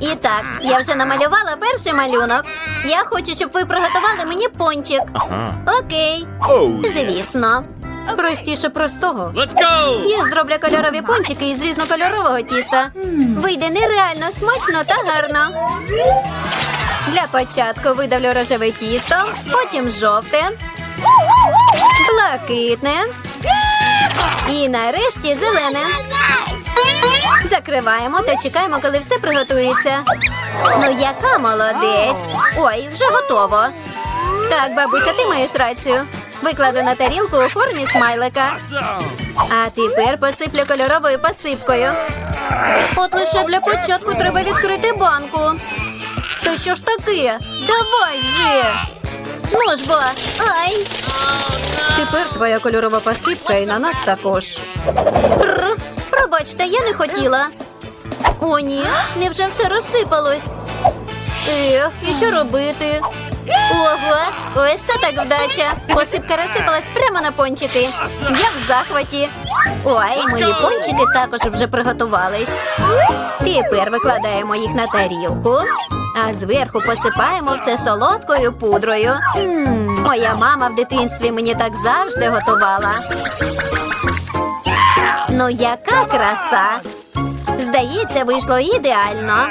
І так, я вже намалювала перший малюнок. Я хочу, щоб ви приготували мені пончик. Окей. Звісно. Простіше простого. Let's go! Я зроблю кольорові пончики із різнокольорового тіста. Вийде нереально смачно та гарно. Для початку видавлю рожеве тісто, потім жовте, блакитне і нарешті зелене. Закриваємо та чекаємо, коли все приготується. Ну, яка молодець! Ой, вже готово. Так, бабуся, ти маєш рацію. Викладу на тарілку у формі смайлика. А тепер посиплю кольоровою посипкою. От лише для початку треба відкрити банку. Та що ж таке? Давай же! Ну ж бо, ай! Тепер твоя кольорова посипка і на нас також. Рр, пробачте, я не хотіла. О, ні, невже все розсипалось? Ех, і що робити? Ого, ось це так вдача. Посипка розсипалась прямо на пончики. Я в захваті. Ой, мої пончики також вже приготувались. Тепер викладаємо їх на тарілку, а зверху посипаємо все солодкою пудрою. Моя мама в дитинстві мені так завжди готувала. Ну, яка краса! Здається, вийшло ідеально.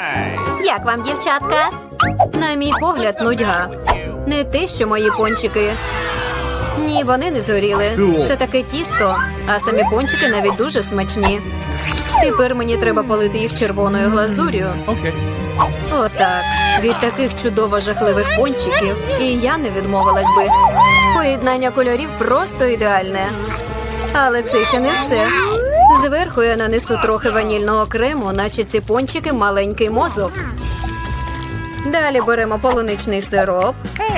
Як вам, дівчатка? На мій погляд, нудьга. Не те, що мої пончики. Ні, вони не згоріли. Це таке тісто, а самі пончики навіть дуже смачні. Тепер мені треба полити їх червоною глазур'ю. Okay. Отак. Від таких чудово жахливих пончиків і я не відмовилась би. Поєднання кольорів просто ідеальне. Але це ще не все. Зверху я нанесу трохи ванільного крему, наче ці пончики маленький мозок. Далі беремо полуничний сироп,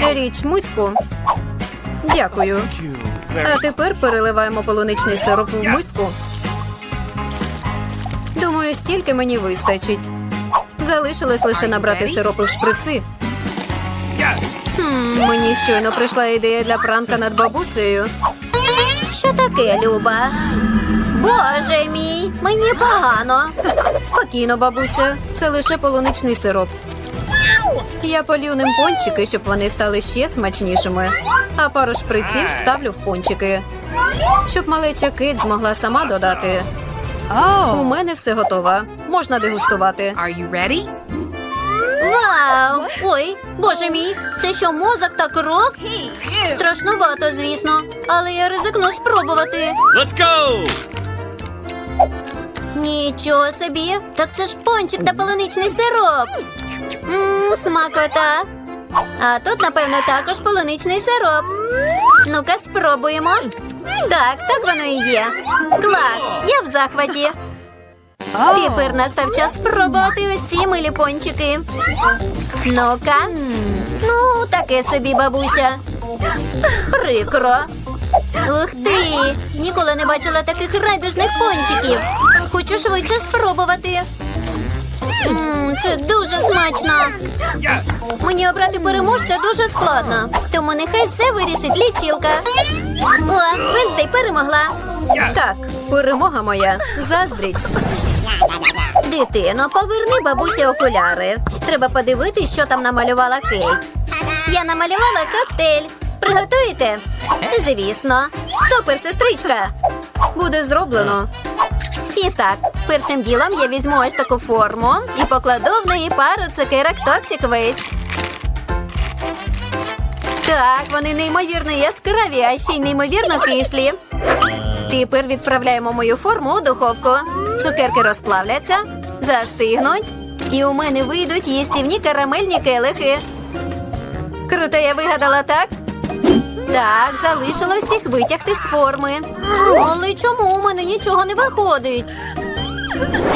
річ муську. Дякую. А тепер переливаємо полуничний сироп в миску. Думаю, стільки мені вистачить. Залишилось лише набрати сиропи в шприци. Хм, мені щойно прийшла ідея для пранка над бабусею. Що таке, Люба? Боже мій, мені погано. Спокійно, бабуся, це лише полуничний сироп. Я полью ним пончики, щоб вони стали ще смачнішими. А пару шприців ставлю в пончики. Щоб малеча Кейт змогла сама додати. У мене все готово. Можна дегустувати. are you ready? Вау! Ой, боже мій, це що мозок та кров? Страшнувато, звісно, але я ризикну спробувати. Let's go! Нічого собі, так це ж пончик та полуничний сироп. Мм, смакота. А тут, напевно, також полуничний сироп. Ну-ка, спробуємо. Так, так воно і є. Клас! Я в захваті. Тепер настав час спробувати ці милі пончики. Ну-ка. Ну, таке собі, бабуся. Прикро. Ух ти! Ніколи не бачила таких райдужних пончиків. Хочу швидше спробувати. Мм, це дуже смачно. Мені обрати переможця дуже складно. Тому нехай все вирішить лічилка. О, Венздей перемогла. Так, перемога моя. Заздріть. Дитино, поверни бабусі окуляри. Треба подивитись, що там намалювала Кейт. Я намалювала коктейль. Приготуєте? Звісно. Супер, сестричка. Буде зроблено. І так, першим ділом я візьму ось таку форму і покладу в неї пару цукерок Waste. Так, вони неймовірно яскраві, а ще й неймовірно кислі. Тепер відправляємо мою форму у духовку. Цукерки розплавляться, застигнуть, і у мене вийдуть їстівні карамельні келихи. Круто, я вигадала, так? Так, залишилось їх витягти з форми. Але чому у мене нічого не виходить?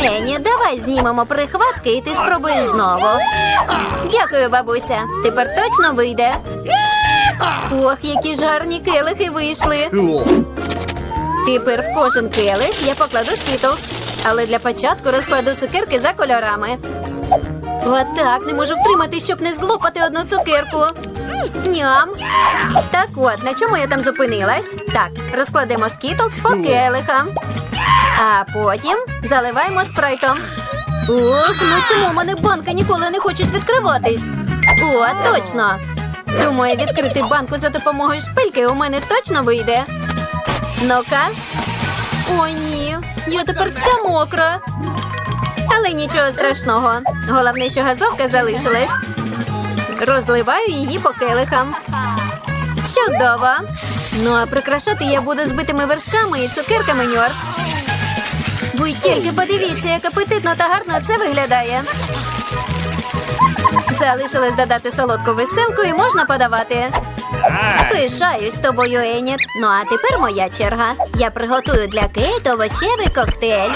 Ені, давай знімемо прихватки і ти спробуєш знову. Дякую, бабуся. Тепер точно вийде. Ох, які ж гарні келихи вийшли. Тепер в кожен келих я покладу скітлс. Але для початку розкладу цукерки за кольорами. Отак не можу втримати, щоб не злопати одну цукерку. Ням. Так от, на чому я там зупинилась? Так, розкладемо скітлс по келихам. А потім заливаємо спрайтом. Ох, ну чому в мене банки ніколи не хочуть відкриватись? О, точно. Думаю, відкрити банку за допомогою шпильки у мене точно вийде. Ну-ка. О, ні, я тепер вся мокра. Але нічого страшного. Головне, що газовка залишилась. Розливаю її по келихам. Чудово. Ну а прикрашати я буду збитими вершками і цукерками ньор. Ви тільки подивіться, як апетитно та гарно це виглядає. Залишилось додати солодку веселку і можна подавати. Пишаюсь тобою, Еніт. Ну а тепер моя черга. Я приготую для Кейт овочевий коктейль.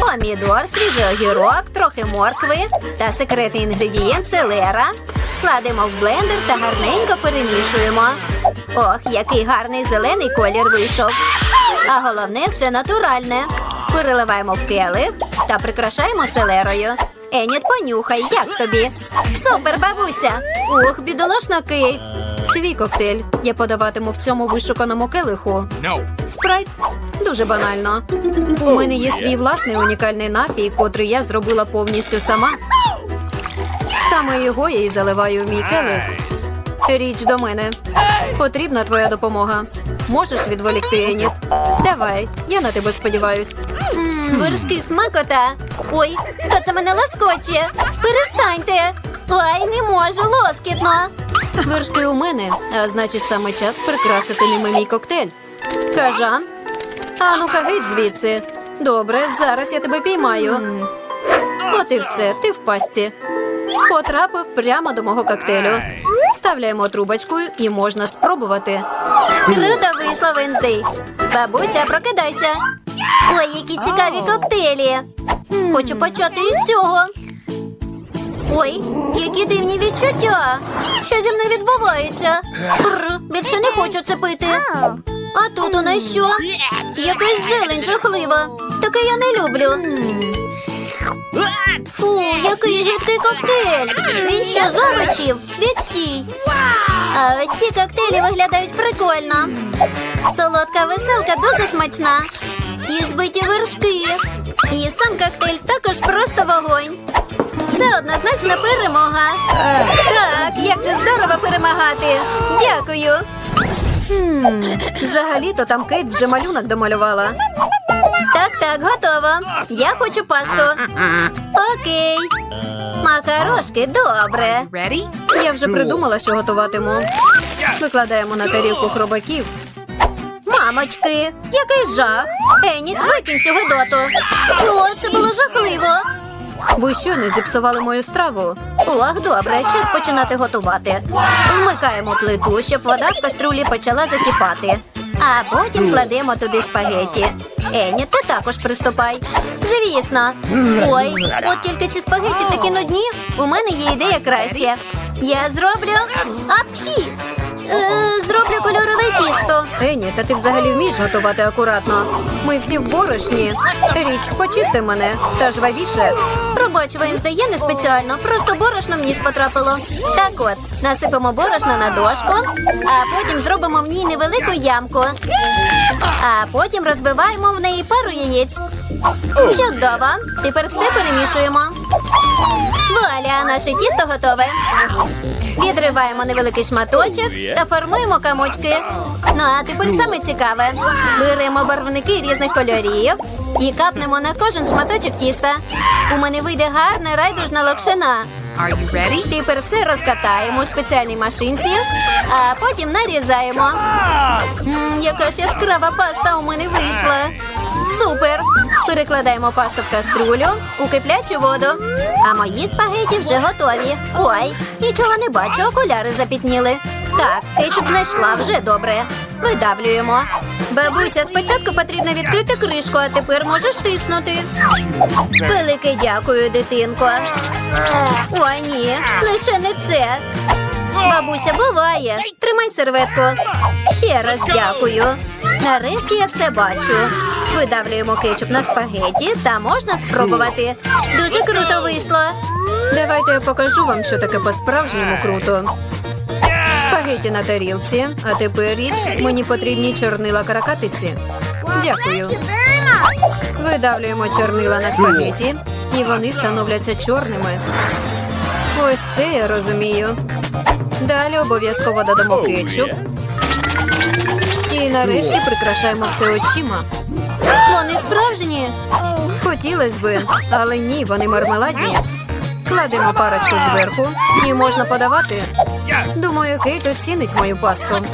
Помідор, свіжий огірок, трохи моркви та секретний інгредієнт селера. Кладемо в блендер та гарненько перемішуємо. Ох, який гарний зелений колір вийшов. А головне все натуральне. Переливаємо в келих та прикрашаємо селерою. Еніт, понюхай, як тобі? Супер, бабуся! Ох, бідолашна Кейт. Свій коктейль я подаватиму в цьому вишуканому келиху. No. Спрайт дуже банально. У мене є свій власний унікальний напій, котрий я зробила повністю сама. Саме його я і заливаю в мій келих. Річ до мене. Потрібна твоя допомога. Можеш відволікти Еніт? Давай, я на тебе сподіваюсь. Мм, вершки смакота. Ой, хто це мене лоскоче? Перестаньте. Ой, не можу, лоскітно. Вершки у мене, а значить саме час прикрасити ними мій коктейль. Кажан? А ну-ка геть звідси. Добре, зараз я тебе піймаю. От і все, ти в пастці. Потрапив прямо до мого коктейлю. Вставляємо трубочкою і можна спробувати. Круто вийшло, Венздей. Бабуся, прокидайся. Ой, які цікаві коктейлі. Хочу почати із цього. Ой, які дивні відчуття. Що зі мною відбувається? Бр, більше не хочу це пити. А тут у нас що? Якась зелень жахлива. Таке я не люблю. Фу, який гидкий коктейль! Він що з овочів? Відстій! А ось ці коктейлі виглядають прикольно. Солодка веселка дуже смачна. І збиті вершки. І сам коктейль також просто вогонь. Це однозначно перемога. Так, як же здорово перемагати. Дякую. Взагалі-то там Кейт вже малюнок домалювала. Так, так, готово. Я хочу пасту. Окей. Макарошки, добре. Я вже придумала, що готуватиму. Викладаємо на тарілку хробаків. Мамочки, який жах. Еніт, викинь цю гидоту. О, це було жахливо. Ви що, не зіпсували мою страву? Ох, добре, час починати готувати. Вмикаємо плиту, щоб вода в каструлі почала закипати. А потім кладемо туди спагеті. Ені, ти також приступай. Звісно. Ой, от тільки ці спагеті такі нудні. У мене є ідея краще. Я зроблю апчхі. Е, зроблю кольорове тісто. Ені, та ти взагалі вмієш готувати акуратно. Ми всі в борошні. Річ, почисти мене та жвавіше. Пробач, Венсде, я не спеціально, просто борошно в ніс потрапило. Так от, насипемо борошно на дошку, а потім зробимо в ній невелику ямку. А потім розбиваємо в неї пару яєць. Чудово! Тепер все перемішуємо. Вуаля, наше тісто готове. Відриваємо невеликий шматочок та формуємо комочки. Ну а тепер саме цікаве. Беремо барвники різних кольорів і капнемо на кожен шматочок тіста. У мене вийде гарна райдужна локшина. Тепер все розкатаємо у спеціальній машинці, а потім нарізаємо. Мм, яка ж яскрава паста у мене вийшла. Супер! Перекладаємо пасту в каструлю у киплячу воду. А мої спагеті вже готові. Ой, нічого не бачу, окуляри запітніли. Так, кетчуп знайшла вже добре. Видавлюємо. Бабуся, спочатку потрібно відкрити кришку, а тепер можеш тиснути. Велике дякую, дитинко. Ой, ні, лише не це. Бабуся, буває. Тримай серветку. Ще раз дякую. Нарешті я все бачу. Видавлюємо кетчуп на спагеті та можна спробувати. Дуже круто вийшло. Давайте я покажу вам, що таке по-справжньому круто. Спагеті на тарілці, а тепер річ мені потрібні чорнила каракатиці. Дякую. Видавлюємо чорнила на спагеті і вони становляться чорними. Ось це я розумію. Далі обов'язково додамо кетчуп. І нарешті прикрашаємо все очима. Вони справжні. Хотілося би, але ні, вони мармеладні. Кладемо парочку зверху і можна подавати. Думаю, Кейт оцінить мою пасту.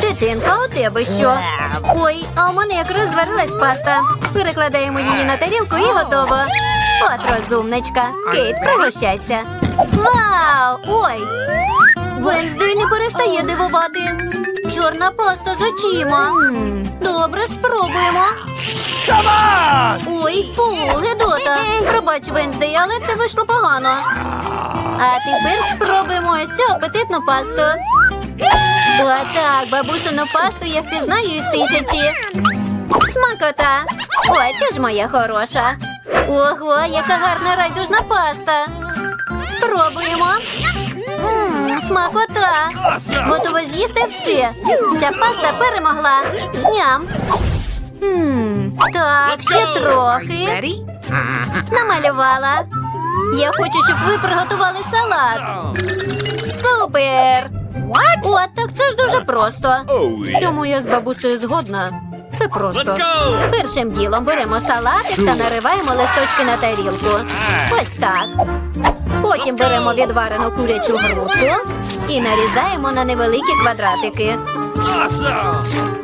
Дитинка, у тебе що? Ой, а у мене якраз зварилась паста. Перекладаємо її на тарілку і готово. От розумничка. Кейт, пригощайся. Вау! Ой! Венздей не перестає дивувати. Чорна паста з очима. Добре, спробуємо. Ой, фу, Гедота. Пробач, Венздей, але це вийшло погано. А тепер спробуємо ось цю апетитну пасту. Отак, бабусину пасту я впізнаю із тисячі. Смакота. Ой, ти ж моя хороша. Ого, яка гарна райдужна паста. Спробуємо. Ммм, смакота. Awesome! Готова з'їсти все. Ця паста перемогла. Ням. Так, ще трохи. Намалювала. Я хочу, щоб ви приготували салат. Супер! От так це ж дуже просто. Oh, В цьому я з бабусею згодна. Це просто. Першим ділом беремо салатик та нариваємо листочки на тарілку. Ось так. Потім беремо відварену курячу грудку і нарізаємо на невеликі квадратики.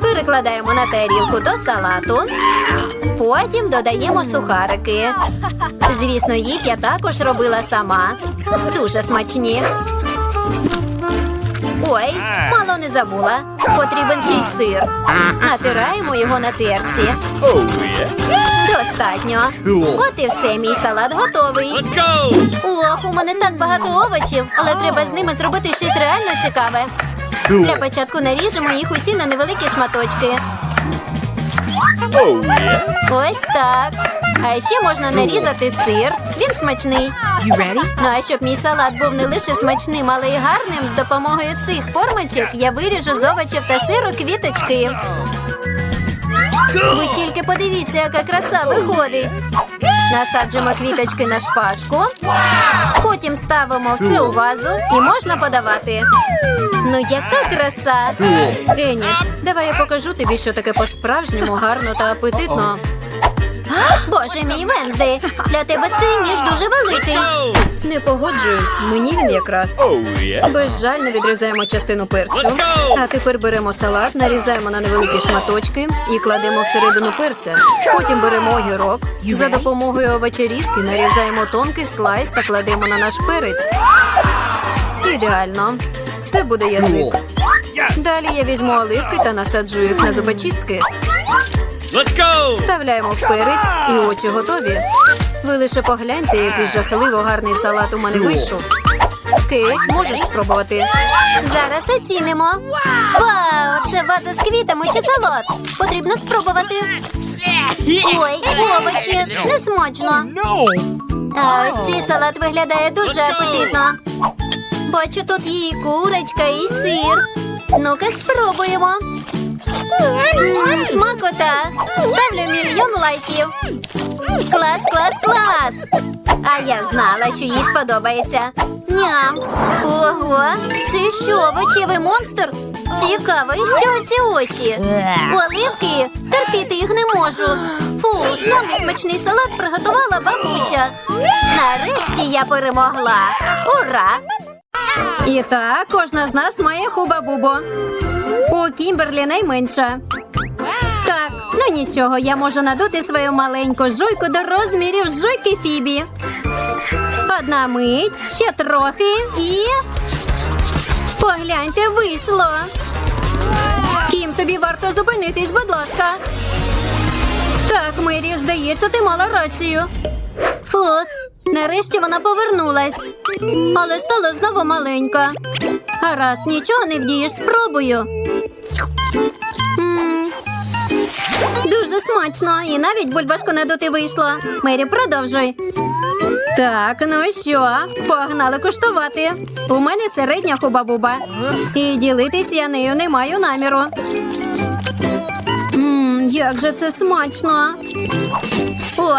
Перекладаємо на тарілку до салату. Потім додаємо сухарики. Звісно, їх я також робила сама. Дуже смачні. Ой, мало не забула. Потрібен ще й сир. Натираємо його на терці. Достатньо. От і все, мій салат готовий. Ох, у мене так багато овочів, але треба з ними зробити щось реально цікаве. Для початку наріжемо їх усі на невеликі шматочки. Ось так. А ще можна нарізати сир. Він смачний. Ну а щоб мій салат був не лише смачним, але й гарним, з допомогою цих формочок я виріжу з овочів та сиру квіточки. Ви тільки подивіться, яка краса виходить. Насаджуємо квіточки на шпажку. Потім ставимо все у вазу і можна подавати. Ну, яка краса! Еніт, давай я покажу тобі, що таке по-справжньому гарно та апетитно. Боже мій Венздей, для тебе цей ніж дуже великий. Не погоджуюсь, мені він якраз. Oh. Безжально відрізаємо частину перцю. А тепер беремо салат, нарізаємо на невеликі шматочки і кладемо всередину перця. Потім беремо огірок. За допомогою овочерізки нарізаємо тонкий слайс та кладемо на наш перець. Ідеально. Це буде язик. Далі я візьму оливки та насаджу їх на зубочистки. Let's go! Вставляємо в перець і очі готові. Ви лише погляньте, який жахливо гарний салат у мене вийшов. Кейт, можеш спробувати? Зараз оцінимо. Вау, це ваза з квітами чи салат? Потрібно спробувати. Ой, овочі, не смачно. No! А ось цей салат виглядає дуже апетитно. Бачу, тут є і курочка, і сир. Ну-ка, спробуємо. Смакота. Ставлю мільйон лайків. Клас, клас, клас. А я знала, що їй сподобається. Ням. Ого, це що, овочевий монстр? Цікаво, що ці очі? Оливки? Терпіти їх не можу. Фу, самий смачний салат приготувала бабуся. Нарешті я перемогла. Ура! І так, кожна з нас має хуба-бубо. Кімберлі найменша. Так, ну нічого, я можу надути свою маленьку жуйку до розмірів жуйки Фібі. Одна мить, ще трохи і. Погляньте, вийшло. Кім, тобі варто зупинитись, будь ласка. Так, Мері, здається, ти мала рацію. Фух, нарешті вона повернулась. Але стала знову маленька. Гаразд, нічого не вдієш, спробую. Дуже смачно, і навіть бульбашку надути вийшло. Мері, продовжуй. Так, ну що, погнали куштувати. У мене середня хуба-буба. І ділитись я нею не маю наміру. Мм, як же це смачно. О,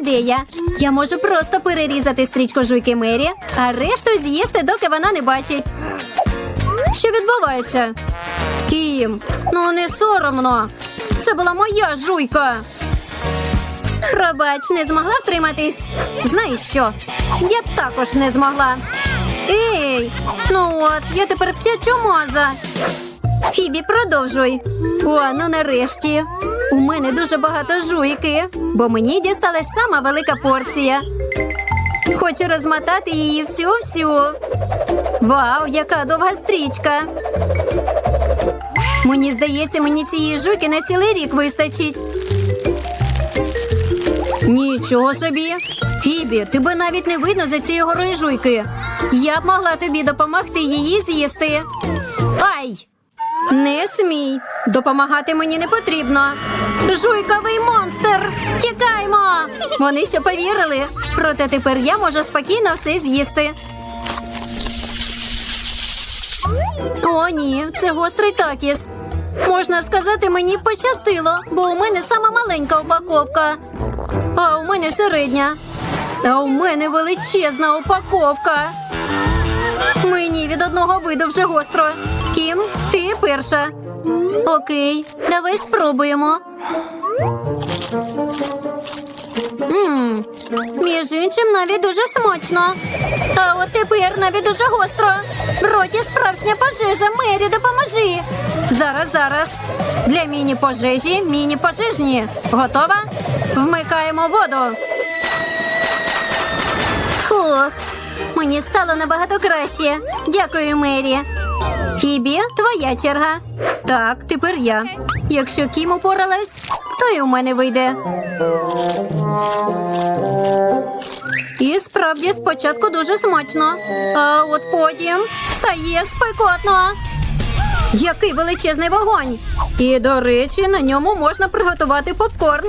ідея. Я можу просто перерізати стрічку жуйки Мері, а решту з'їсти, доки вона не бачить. Що відбувається? Кім, ну не соромно. Це була моя жуйка. Пробач, не змогла втриматись. Знаєш що? Я також не змогла. Ей, ну от, я тепер вся чумаза. Фібі, продовжуй. О, ну нарешті. У мене дуже багато жуйки, бо мені дісталась сама велика порція. Хочу розмотати її всю-всю. Вау, яка довга стрічка. Мені здається, мені цієї жуйки на цілий рік вистачить. Нічого собі. Фібі, тебе навіть не видно за цієї горої жуйки. Я б могла тобі допомогти її з'їсти. Ай! Не смій. Допомагати мені не потрібно. Жуйковий монстр! Тікаймо! Вони ще повірили. Проте тепер я можу спокійно все з'їсти. О, ні, це гострий такіс. Можна сказати, мені пощастило, бо у мене сама маленька упаковка. А у мене середня. А у мене величезна упаковка. Мені від одного виду вже гостро. Кім, ти перша. Окей, давай спробуємо. Мм, між іншим навіть дуже смачно. А от тепер навіть дуже гостро. В роті справжня пожежа. Мері, допоможи. Зараз, зараз. Для міні-пожежі, міні-пожежні. Готова? Вмикаємо воду. Фух, мені стало набагато краще. Дякую, Мері. Фібі, твоя черга. Так, тепер я. Якщо Кім упоралась, то і у мене вийде. І справді спочатку дуже смачно, а от потім стає спекотно. Який величезний вогонь! І, до речі, на ньому можна приготувати попкорн.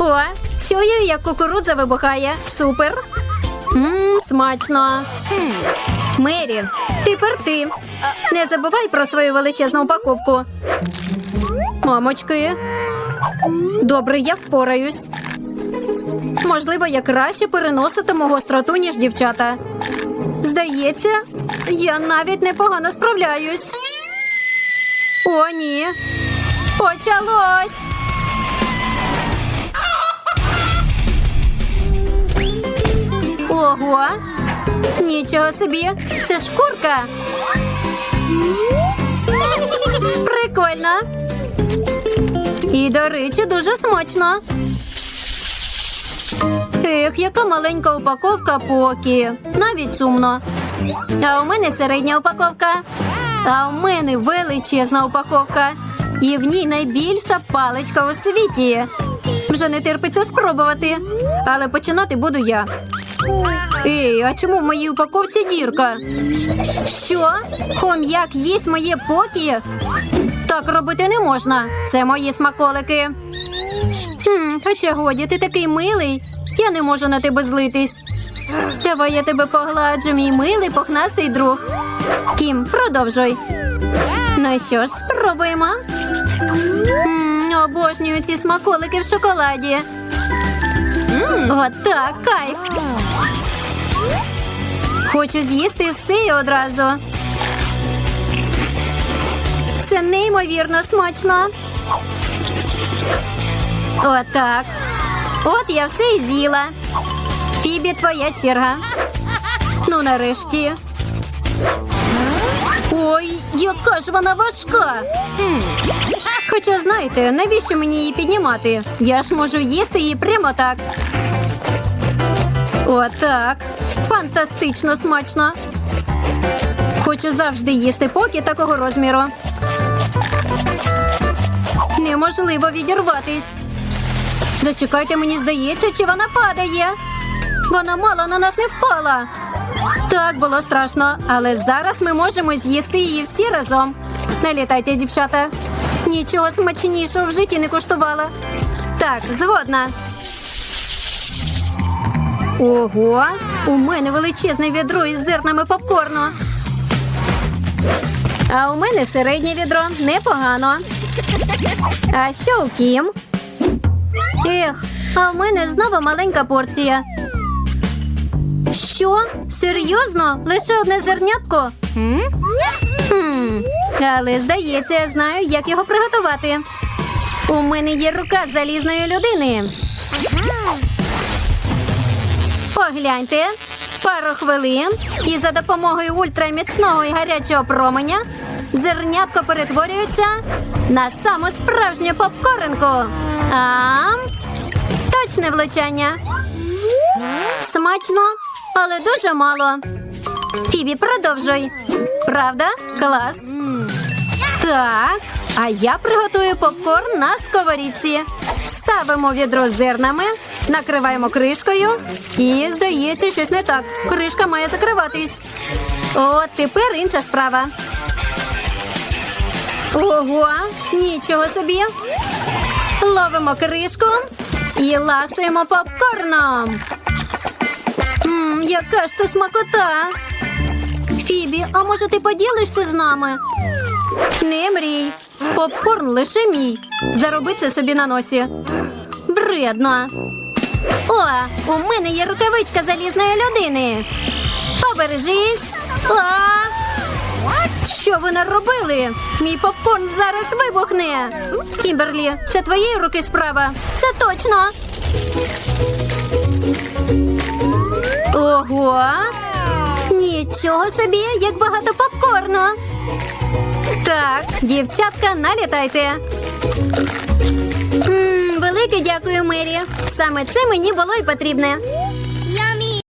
О, чую, як кукурудза вибухає. Супер. Мм, смачно. Мері, тепер ти. Не забувай про свою величезну упаковку. Мамочки. Добре, я впораюсь. Можливо, я краще переноситиму гостроту, ніж дівчата. Здається, я навіть непогано справляюсь. О, ні. Почалось. Ого! Нічого собі! Це шкурка! Прикольно! І, до речі, дуже смачно. Ех, яка маленька упаковка покі. Навіть сумно. А у мене середня упаковка. А у мене величезна упаковка. І в ній найбільша паличка у світі. Вже не терпиться спробувати. Але починати буду я. Ей, а чому в моїй упаковці дірка? Що? Хом'як їсть моє покі? Так робити не можна. Це мої смаколики. Хм, Хоча годі, ти такий милий. Я не можу на тебе злитись. Давай я тебе погладжу, мій милий пухнастий друг. Кім, продовжуй. Ну що ж, спробуємо. М, обожнюю ці смаколики в шоколаді. Отак, кайф. Хочу з'їсти все одразу. Це неймовірно смачно. Отак. От я все і з'їла. Фібі, твоя черга. Ну, нарешті. Ой, яка ж вона важка. Хоча знаєте, навіщо мені її піднімати? Я ж можу їсти її прямо так. Отак. Фантастично смачно. Хочу завжди їсти поки такого розміру. Неможливо відірватись. Зачекайте, мені здається, чи вона падає. Вона мало на нас не впала. Так було страшно, але зараз ми можемо з'їсти її всі разом. Налітайте, дівчата. Нічого смачнішого в житті не куштувала. Так, згодна. Ого, у мене величезне відро із зернами попкорну. А у мене середнє відро непогано. А що у Кім? Ех, А в мене знову маленька порція. Що? Серйозно? Лише одне зернятко? Хм, але здається, я знаю, як його приготувати. У мене є рука залізної людини. Погляньте, пару хвилин, і за допомогою ультраміцного і гарячого променя зернятко перетворюється на саму справжню попкоринку. Ам, точне влучання. Смачно, але дуже мало. Фібі, продовжуй. Правда? Клас. Так, а я приготую попкорн на сковорідці. Ставимо відро з зернами, накриваємо кришкою. І здається, щось не так. Кришка має закриватись. От тепер інша справа. Ого, нічого собі. Ловимо кришку і ласуємо попкорном. Мм, яка ж це смакота. Фібі, а може ти поділишся з нами? Не мрій. Попкорн лише мій. Зароби це собі на носі. Бредно. О, у мене є рукавичка залізної людини. Побережись. А! Що ви наробили? Мій попкорн зараз вибухне. Кімберлі, це твоєї руки справа. Це точно. Ого! Нічого собі, як багато попкорну. Так, дівчатка, налітайте. М, велике дякую, Мері. Саме це мені було й потрібне.